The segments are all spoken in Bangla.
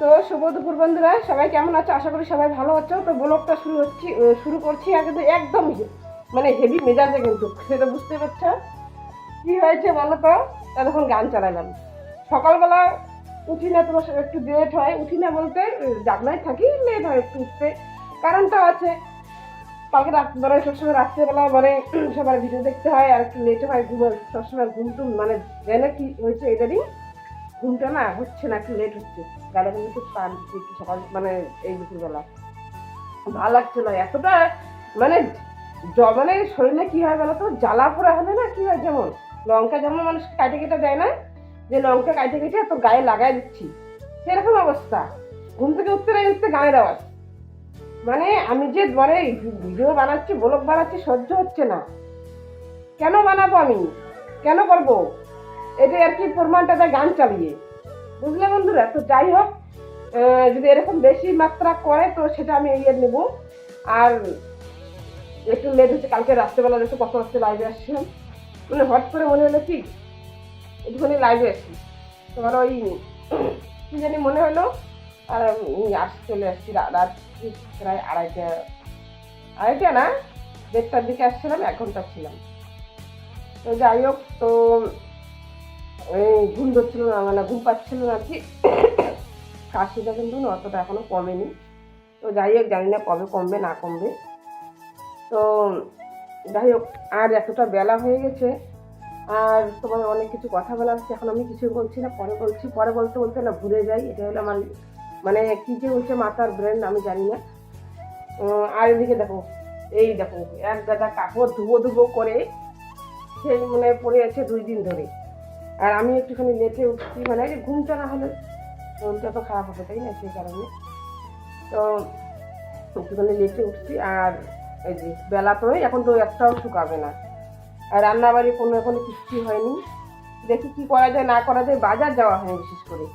তো শুভ দুপুর বন্ধুরা, সবাই কেমন আছো? আশা করি সবাই ভালো আছো। তো ব্লগটা শুরু হচ্ছি শুরু করছি আগে তো একদম মানে হেভি মেজাজে কিন্তু সেটা বুঝতে পারছ। কি হয়েছে বলো তো? তখন গান চালালাম। সকালবেলা উঠি না, তোমার একটু লেট হয়। উঠি না বলতে জাগনায় থাকি লেট হয় একটু উঠতে। কারণটা আছে, কালকে রাত মানে সবসময় রাত্রেবেলা মানে সবার ভিডিও দেখতে হয়, আর একটু লেটে হয়, ঘুম সবসময় ঘুম টুম মানে জানে কি হয়েছে এটারই। ঘুমটা না হচ্ছে না, একটু লেট হচ্ছে। গালে কিন্তু একটু টান একটু সকাল মানে এই দুপুরবেলা। ভালো লাগছে না এতটা মানে মানে শরীরে কি হয় বলো তো জ্বালা পোড়া হলে না কি হয় যেমন? লঙ্কা যেমন মানুষ কাটে কেটে দেয় না, যে লঙ্কা কাটে কেটে তো গায়ে লাগাই দিচ্ছি। সেরকম অবস্থা। ঘুম থেকে উঠতে না উঠতে গায়ের আওয়াজ। মানে আমি যে মানে ভিডিও বানাচ্ছি, ব্লগ বানাচ্ছি, সহ্য হচ্ছে না। কেন বানাবো আমি? কেন করব? এটা আর কি প্রমাণটা গান চালিয়ে। বুঝলে বন্ধুরা? তো যাই হোক যদি এরকম বেশি মাত্রা করে, তো সেটা আমি ইয়ে নেব। আর একটু লেট হচ্ছে, কালকে রাত্রেবেলা একটু কত রাত্রে লাইভে আসছিলাম মানে হট করে মনে হলো কি? একটুখানি লাইভে আসি। তোমার ওই, কি জানি মনে হলো? আর আস চলে আসছি রাত প্রায় আড়াইটা আড়াইটা না? দেড়টার দিকে আসছিলাম এক ঘণ্টা ছিলাম তো যাই হোক, তো ঘুম ধরছিল না মানে ঘুম পাচ্ছিল না কি কাশিটা কিন্তু অতটা এখনও কমেনি। তো যাই হোক, জানি না কবে কমবে, না কমবে। তো যাই হোক, আর এতটা বেলা হয়ে গেছে, আর তোমার অনেক কিছু কথা বলা হচ্ছে এখন আমি কিছু বলছি না, পরে বলছি। পরে বলতে বলতে না ভুলে যাই, এটা হলো আমার মানে কি যে হচ্ছে মাথার ব্রেন, আমি জানি না। আর এদিকে দেখো, এই দেখো, এক গাদা কাপড় ধুবো ধুবো করে সেই মানে পড়ে আছে দুই দিন ধরে। আর আমি একটুখানি লেটে উঠছি মানে যে ঘুমটা না হলে শরীরটা তো খারাপ হবে, তাই না? সেই কারণে। তো একটুখানি লেটে উঠছি আর এই যে বেলা তো এখন তো একটাও শুকাবে না। আর রান্নাবাড়ি কোনো এখনও কিচ্ছু হয়নি। দেখি কি করা যায়, না করা যায়, বাজার যাওয়া হয়নি বিশেষ করে।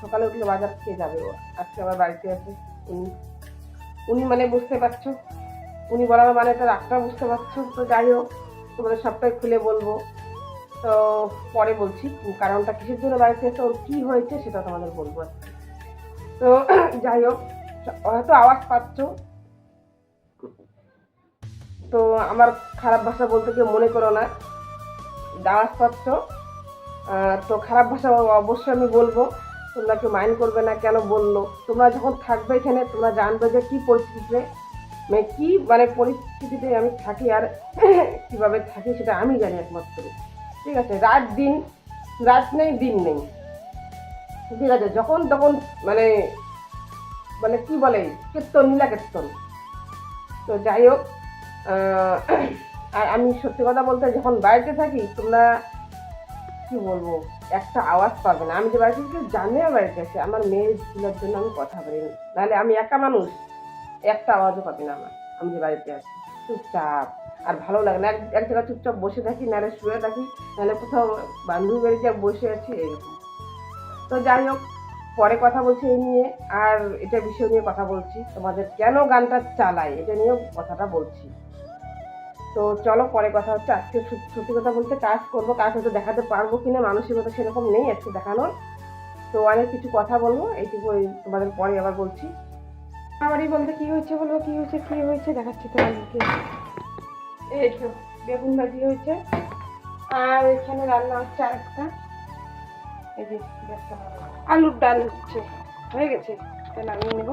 সকালে উঠলে বাজার খেয়ে যাবে ও। আজকে আবার বাড়িতে আছে উনি। উনি মানে বুঝতে পারছ? উনি বলার মানে তো রাগটা বুঝতে পারছ। তো যাই হোক, তোমাদের সবটাই খুলে বলব। তো পরে বলছি, কারণটা কিসের জন্য বাড়িতে এসে ওর কী হয়েছে সেটা তোমাদের বলব। তো যাই হোক, হয়তো আওয়াজ পাচ্ছ। তো আমার খারাপ ভাষা বলতে কেউ মনে করো না। আওয়াজ পাচ্ছ। তো খারাপ ভাষা অবশ্যই আমি বলব। তোমরা কেউ মাইন্ড করবে না কেন বলল। তোমরা যখন থাকবে এখানে, তোমরা জানবে যে কী পরিস্থিতিতে মানে কী মানে পরিস্থিতিতে আমি থাকি আর কীভাবে থাকি সেটা আমি জানি একমাত্র। ঠিক আছে, রাত দিন, রাত নেই, দিন নেই। ঠিক আছে, যখন তখন মানে মানে কি বলে, কীর্তন নীলা কীর্তন। তো যাই হোক আর আমি সত্যি কথা বলতে যখন বাড়িতে থাকি, তোমরা কি বলব, একটা আওয়াজ পাবে না। আমি যে বাড়িতে থাকি জানে বাড়িতে আছে আমার মেয়ের স্কুলের জন্য আমি কথা বলি নাহলে আমি একা মানুষ, একটা আওয়াজও পাবে না আমার, আমি যে বাড়িতে আছি। চুপচাপ। আর ভালো লাগে না। এক জায়গায় চুপচাপ বসে থাকি, নাহলে শুয়ে থাকি, নাহলে কোথাও বান্ধবী বাড়িতে বসে আছি এরকম। তো যাই হোক, পরে কথা বলছি এই নিয়ে, আর এটা বিষয় নিয়ে কথা বলছি। তোমাদের কেন গানটা চালাই, এটা নিয়েও কথাটা বলছি। তো চলো, পরে কথা হচ্ছে। আজকে সত্যি কথা বলতে কাজ করব, কাজ হয়তো দেখাতে পারব কিনা, মানসিকতা সেরকম নেই আজকে দেখানোর। তো অনেক কিছু কথা বলব এইটুকু তোমাদের পরে আবার বলছি। আমারই বলতে কি হয়েছে বলব, কি হয়েছে কি হয়েছে দেখাচ্ছি তোমাদেরকে। এই তো, বেগুন ভাজি হয়েছে। আর এখানে রান্না হচ্ছে আরেকটা। এই যে আলুর ডাল হচ্ছে, হয়ে গেছে। নামিয়ে নেব।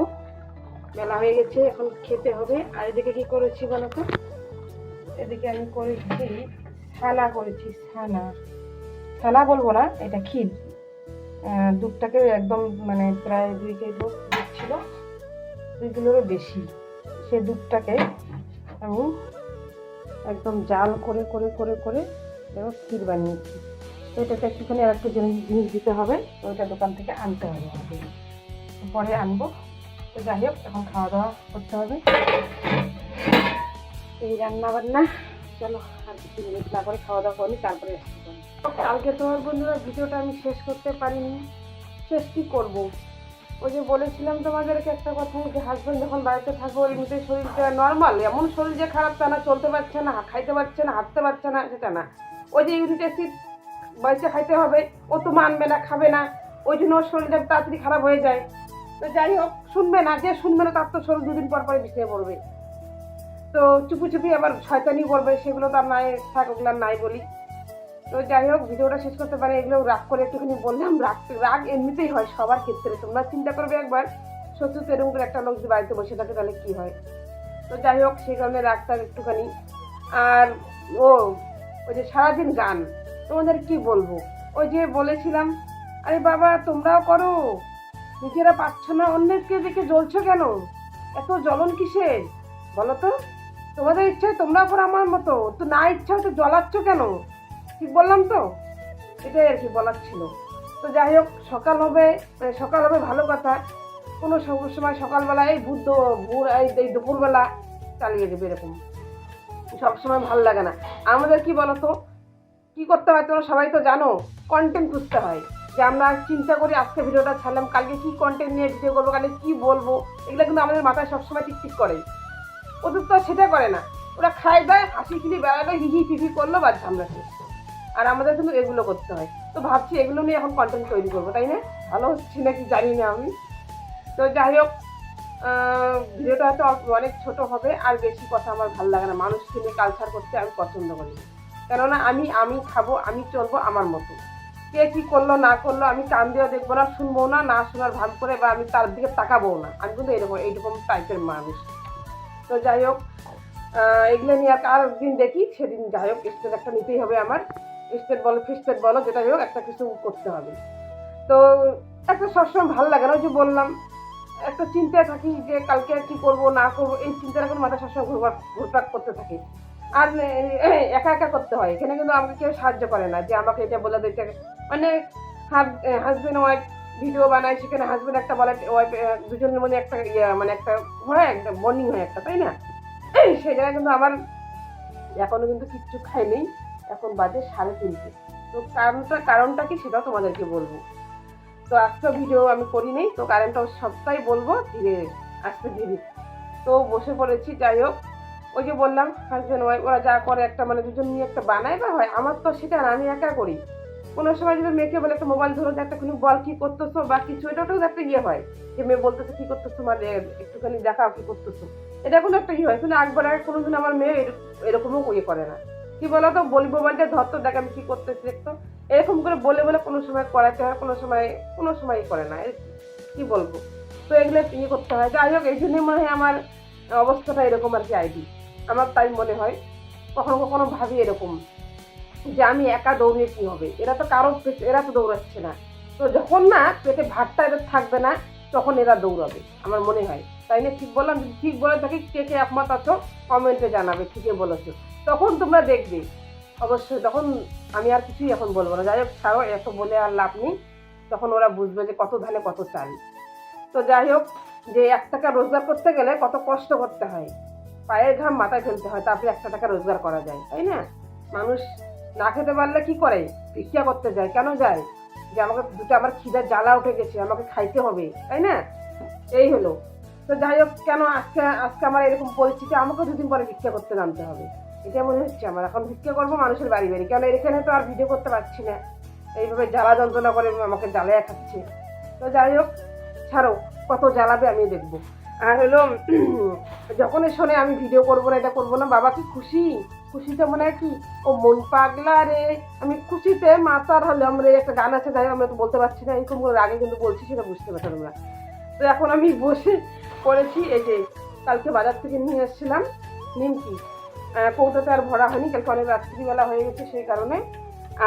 বেলা হয়ে গেছে, এখন খেতে হবে। আর এদিকে কি করেছি বলো তো? এদিকে আমি করেছি, ছানা করেছি, ছানা। ছানা বলব না, এটা ক্ষীর। দুধটাকে একদম মানে প্রায় দুই কেজি দুধ ছিল, দুই কিলোরও বেশি। সে দুধটাকে আমি একদম জাল করে করে করে করে এবার ক্ষীর বানিয়েছি। তো এটাতে একটুখানি আর একটা জিনিস জিনিস দিতে হবে, তো ওইটা দোকান থেকে আনতে হবে পরে আনব। তো যাই হোক, এখন খাওয়া দাওয়া করতে হবে। এই রান্না বান্না চলো আর কিছু মিনিট না করে খাওয়া দাওয়া করি, তারপরে কালকে তোমার বন্ধুরা, ভিডিওটা আমি শেষ করতে পারিনি। শেষ কী করব? ওই যে বলেছিলাম তোমাদেরকে একটা কথা যে হাজব্যান্ড যখন বাড়িতে থাকব, ওর এমনিতে শরীরটা নর্মাল এমন শরীর যে খারাপ তা না, চলতে পারছে না, খাইতে পারছে না, হাঁটতে পারছে না, সেটা না। ওই যে ইউরিক অ্যাসিড বাড়িতে খাইতে হবে, ও তো মানবে না, খাবে না, ওই জন্য ওর শরীরটা তাড়াতাড়ি খারাপ হয়ে যায়। তো যাই হোক, শুনবে না, যে শুনবে না তার তো শরীর দুদিন পর পরে বিষয়ে পড়বে তো চুপি চুপি আবার শয়তানি করবে সেগুলো তো আর নাই থাক নাই বলি। তো যাই হোক, ভিডিওটা শেষ করতে পারে, এগুলো রাগ করে একটুখানি বললাম, রাগ রাগ এমনিতেই হয় সবার ক্ষেত্রে। তোমরা চিন্তা করবে একবার সত্যি এরকম একটা লোক যদি বাড়িতে বসে থাকে, তাহলে কি হয়? তো যাই হোক, সেই কারণে রাগটা একটুখানি। আর, ও, ওই যে সারাদিন গান, তোমাদের কি বলব? ওই যে বলেছিলাম, আরে বাবা, তোমরাও করো। নিজেরা পাচ্ছ না অন্যকে দেখে জ্বলছো কেন? এত জ্বলন কিসের? বলো তো। তোমাদের ইচ্ছায় তোমরা করো আমার মতো। তো না ইচ্ছা তো জ্বলাচ্ছ কেন? ঠিক বললাম তো? এটাই আর কি বলার ছিল। তো যাই হোক, সকাল হবে সকাল হবে ভালো কথা। কোনো সময় সকালবেলা এই বুদ্ধ ভোর, এই দুপুরবেলা চালিয়ে দেবে এরকম। সবসময় ভালো লাগে না। আমাদের কি বলতো? কি করতে হয় তোমরা সবাই তো জানো কন্টেন্ট খুঁজতে হয়। যে আমরা চিন্তা করি, আজকে ভিডিওটা ছাড়লাম, কালকে কি কন্টেন্ট নিয়ে ভিডিও করব, কালকে কী বলব, এগুলো কিন্তু আমাদের মাথায় সবসময় টিকটিক করে। ওদের তো সেটা করে না। ওরা খায় দেয়, হাসি খিলি বেড়ালো হিহি ফিফি করল বা ঝামলা শেষ। আর আমাদের কিন্তু এগুলো করতে হয়। তো ভাবছি এগুলো নিয়ে এখন কন্টেন্ট তৈরি করব, তাই না? ভালো হচ্ছে নাকি জানি না আমি। তো যাই হোক ভিডিওটা হয়তো অনেক ছোট হবে, আর বেশি কথা আমার ভালো লাগে না। মানুষকে নিয়ে কালচার করতে আমি পছন্দ করি। কেননা আমি আমি খাব, আমি চলবো আমার মতো। কে কী করল, না করল, আমি কান দিয়েও দেখব না, শুনব না না শোনার ভাব করে বা আমি তার দিকে তাকাবো না। আমি কিন্তু এরকম, এইরকম টাইপের মানুষ। তো যাই হোক এগুলো নিয়ে আর দিন দেখি, সেদিন যাই হোক স্টেট একটা নিতেই হবে আমার। স্টেট বলো ফিস্টেট বলো, যেটাই হোক, একটা কিছু করতে হবে। তো একটা সবসময় ভালো লাগে না, ওই যে বললাম, একটা চিন্তায় থাকি যে কালকে আর কি করব, না করব, এই চিন্তাটা কোনো মাথা সবসময় ঘুরপাক ঘুরপাক করতে থাকে। আর একা একা করতে হয়, এখানে কিন্তু আমাকে কেউ সাহায্য করে না, যে আমাকে এটা বলে দিতে মানে হাজব্যান্ড ওয়াইফ ভিডিও বানায়, সেখানে হাজবেন্ড একটা বলে ওয়াইফ দুজনের মধ্যে একটা ইয়ে মানে একটা হয়, একটা বন্ডিং হয় একটা, তাই না? সেই জায়গায় কিন্তু আমার এখনও কিন্তু কিচ্ছু খাই নেই এখন বাজে সাড়ে তিনটে। তো কারণটা কারণটা কি সেটাও তোমাদেরকে বলব। তো আজকে ভিডিও আমি করিনি তো কারণটা সবটাই বলব ধীরে আস্তে ধীরে। তো বসে পড়েছি, যাই হোক। ওই যে বললাম হাজব্যান্ড ওয়াইফ ওরা যা করে একটা মানে দুজন নিয়ে একটা বানায় বা হয়, আমার তো সেটা আমি একা করি। কোনো সময় যদি মেয়েকে বলে একটা মোবাইল ধরো একটা কোনো বল কি করতেছো বা কিছু, এটা ওটাও একটা ইয়ে হয় যে মেয়ে বলতেছে কি করতেছো মানে একটুখানি দেখাও কি করতেছো। এটা কোনো একটা ইয়ে হয়, কিন্তু একবার আগে কোনোদিন আমার মেয়ে এর- এরকমও ইয়ে করে না। কি বলতো? বলি মোবাইলটা ধরতো দেখ আমি কি করতেছি দেখতো এরকম করে বলে বলে কোনো সময় করাতে হয়, কোনো সময় কোনো সময় করে না কি বলব? তো এগুলো ইয়ে করতে হয়? যাই হোক, এই জন্যই মনে হয় আমার অবস্থাটা এরকম আর কি আইডি। আমার তাই মনে হয়। কখনো কখনো ভাবি এরকম যে, আমি একা দৌড়িয়ে কি হবে? এরা তো কারও এরা তো দৌড়াচ্ছে না। তো যখন না পেটে ভাতটা এদের থাকবে না তখন এরা দৌড়াবে, আমার মনে হয়। তাই না? ঠিক বললাম? যদি ঠিক বলে থাকি, কে কে একমত আছো কমেন্টে জানাবে, ঠিকই বলেছ। তখন তোমরা দেখবে। অবশ্যই তখন আমি আর কিছুই এখন বলব না। যাই হোক, ছাড়ো, এত বলে আর লাভ নেই। তখন ওরা বুঝবে যে কত ধানে কত চাল। তো যাই হোক, যে এক টাকা রোজগার করতে গেলে কত কষ্ট করতে হয়। পায়ের ঘাম মাথায় ফেলতে হয়, তারপরে একটা টাকা রোজগার করা যায়, তাই না? মানুষ না খেতে পারলে কি করে? ভিক্ষা করতে যায়, কেন যায়? যে আমাকে দুটো আমার খিদার জ্বালা উঠে গেছে, আমাকে খাইতে হবে, তাই না? এই হলো। তো যাই হোক, কেন আজকে আজকে আমার এরকম পরিস্থিতি? আমাকে দুদিন পরে ভিক্ষা করতে নামতে হবে। এটা মনে হচ্ছে আমার। এখন ভিক্ষা করব মানুষের বাড়ি বাড়ি। কেন এখানে তো আর ভিডিও করতে পারছি না। এইভাবে জ্বালা যন্ত্রণা করে আমাকে জ্বালায় খাচ্ছে। তো যাই হোক, ছাড়ো, কত জ্বালাবে আমি দেখব। আর হলো, যখনই শোনে আমি ভিডিও করব না, এটা করব না, বাবা কি খুশি? খুশিতে মনে হয় কি ও মন পাগলা রে। আমি খুশিতে মাতার হলাম রে। একটা গান আছে যাই হোক, আমি তো বলতে পারছি না। এরকম করে আগে কিন্তু বলছি সেটা বুঝতে পারছ তোমরা। তো এখন আমি বসে পড়েছি এই যে কালকে বাজার থেকে নিয়ে এসেছিলাম নিমকি। কৌটাতে আর ভরা হয়নি কালকে অনেক রাত্রিবেলা হয়ে গেছে সেই কারণে।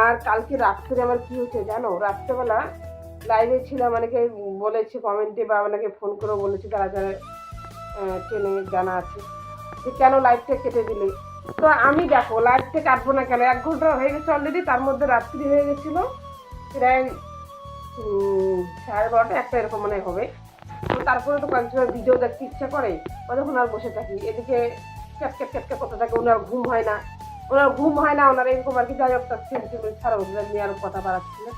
আর কালকে রাত্রে আমার কি হয়েছে জানো? রাত্রেবেলা লাইভে ছিলাম অনেকে বলেছে কমেন্টে বা অনেকে ফোন করে বলেছে তারা যারা চেনে জানা আছে যে কেন লাইভটা কেটে দিলে? তো আমি দেখো লাইভটা কাটবো না কেন? এক ঘণ্টা হয়ে গেছে অলরেডি তার মধ্যে রাত্রি হয়ে গেছিল। প্রায় সাড়ে বারোটা, একটা এরকম মনে হবে। তো তারপরে তো কয়েক সময় ভিডিও দেখতে ইচ্ছা করে তখন আর বসে থাকি। এদিকে ক্যাট ক্যাট ক্যাট ক্যাট করতে থাকে, ওনার ঘুম হয় না। ওনার ঘুম হয় না, ওনার এরকম আর কি, যাই হোক, তার ছাড়া ওদের নিয়ে আরও কথা বাড়াচ্ছি না।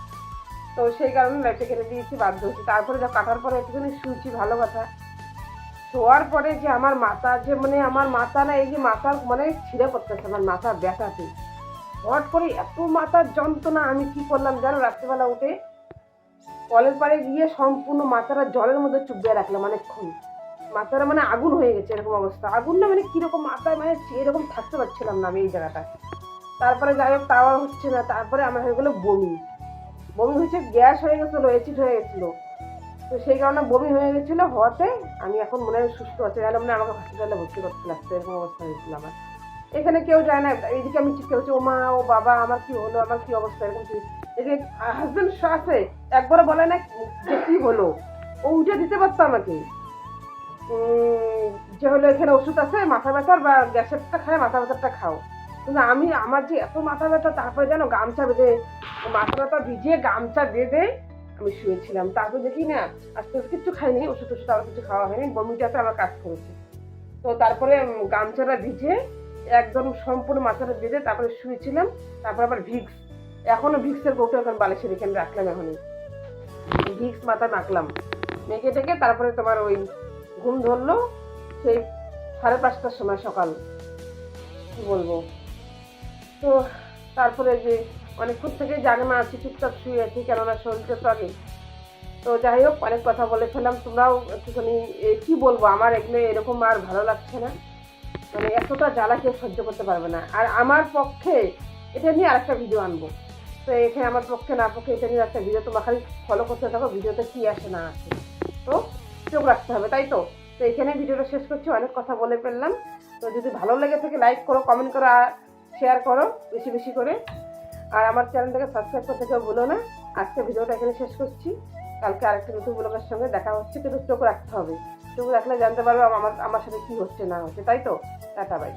তো সেই কারণে লাইটটা কেটে দিয়েছি, বাধ্য হচ্ছি তারপরে যা কাটার পরে একটুখানি শুয়েছি, ভালো কথা। শোয়ার পরে যে আমার মাথা যে মানে আমার মাথা না, এই যে মাথার মানে ছিঁড়ে করতেছে আমার মাথা ব্যথাতে। হট করে এত মাথার যন্ত্রণা, আমি কি করলাম জানো, রাত্রিবেলা উঠে কলের পাড়ে গিয়ে সম্পূর্ণ মাথাটা জলের মধ্যে চুবিয়ে রাখলাম অনেকক্ষণ। মাথাটা মানে আগুন হয়ে গেছে এরকম অবস্থা। আগুন না মানে কীরকম মাথায় মানে এরকম থাকতে পারছিলাম না আমি এই জায়গাটা তারপরে যাই হোক, তাও হচ্ছে না। তারপরে আমার হয়ে গেলো বমি। বমি হচ্ছে গ্যাস হয়ে গেছিল, অ্যাসিড হয়ে গেছিল। তো সেই কারণে বমি হয়ে গেছিল হওয়াতে আমি এখন মনে হয় সুস্থ আছি। নাহলে মানে আমাকে হসপিটালে ভর্তি করতে লাগছে, এরকম অবস্থা হয়েছিল আমার। এখানে কেউ যায় না, এইদিকে আমি চিৎকার করছি ও মা, ও বাবা, আমার কি হলো, আমার কি অবস্থা, এরকম এই যে হাজবেন্ড আছে, একবারও বলে না যে কি হলো, ও উঠে দিতে পারতো আমাকে। যে হলো এখানে ওষুধ আছে, মাথা ব্যথার বা গ্যাসেরটা খায়, মাথা ব্যথারটা খাও। কিন্তু আমি, আমার যে এত মাথা ব্যথা, তারপরে যেন গামছা বেঁধে, মাথা ব্যথা ভিজিয়ে গামছা বেঁধে আমি শুয়েছিলাম। তারপর দেখি না, আস্তে আস্তে কিছু খাইনি, ওষুধ ওষুধ আর কিছু খাওয়া হয়নি বমিটাতে আমার কাজ করেছে। তো তারপরে গামছাটা ভিজে, একদম সম্পূর্ণ মাথাটা বেঁধে তারপরে শুয়েছিলাম, তারপর আবার ভিক্স। এখনও ভিক্সের কৌটো এখন বালিশের এখানে রাখলাম এখনই। ভিক্স মাথায় মাখলাম। মেখে টেকে তারপরে তোমার ওই ঘুম ধরলো, সেই সাড়ে পাঁচটার সময় সকাল। কি বলব? তো তারপরে যে অনেকক্ষণ থেকে জাগনা আছি, চুপচাপ শুয়ে আছি, কেননা শরীরটা তো আগে তো যাই হোক, অনেক কথা বলে ফেললাম। তোমরাও একটুখানি কি বলব? আমার এগুলো এরকম আর ভালো লাগছে না। মানে এতটা জ্বালা কেউ সহ্য করতে পারবে না। আর আমার পক্ষে এটা নিয়ে আরেকটা ভিডিও আনব। তো এখানে আমার পক্ষে না পক্ষে এটা নিয়ে একটা ভিডিও তোমরা খালি ফলো করতে থাকো ভিডিওতে কি আসে না আসে। তো চোখ রাখতে হবে, তাই তো? তো এখানে ভিডিওটা শেষ করছি, অনেক কথা বলে ফেললাম। তো যদি ভালো লেগে থাকে লাইক করো কমেন্ট করো, আর শেয়ার করো, বেশি বেশি করে। আর আমার চ্যানেলটাকে সাবস্ক্রাইব করতে কেউ ভুলো না। আজকে ভিডিওটা এখানে শেষ করছি। কালকে আরেকটা নতুন ব্লগের সঙ্গে দেখা হচ্ছে, কিন্তু চোখ রাখতে হবে। চোখ রাখলে জানতে পারব আমার আমার সাথে কী হচ্ছে, না হচ্ছে। তাই তো? Tata bye